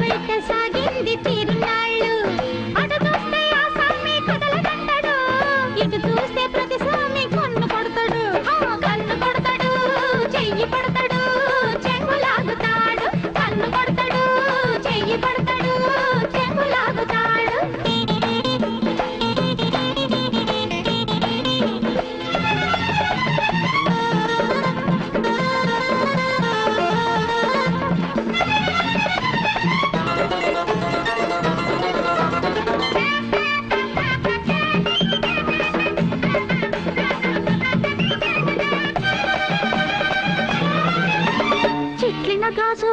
వైట సాగింది తిరునాడు చిన్న గాజు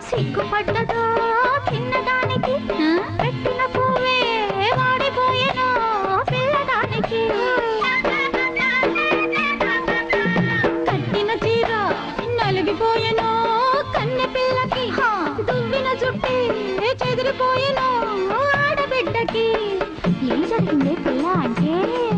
సిగ్గుపడ్డదో తిన్నదానికి. పెట్టిన పువ్వే వాడిపోయేనో పిల్లదానికి. కట్టిన చీర నలిగిపోయేనో కన్నె పిల్లకి. దువ్విన చుట్టి చెదిరిపోయేనో ఆడబిడ్డకి. ఏం జరిగింది పిల్ల అంటే?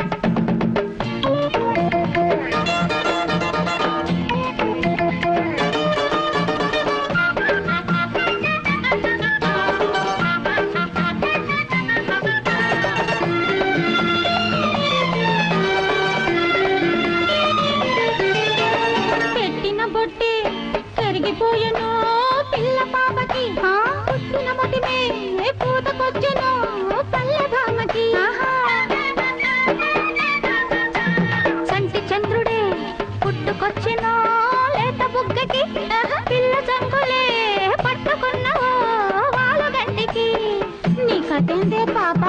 i didn't atender papá.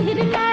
Yeah.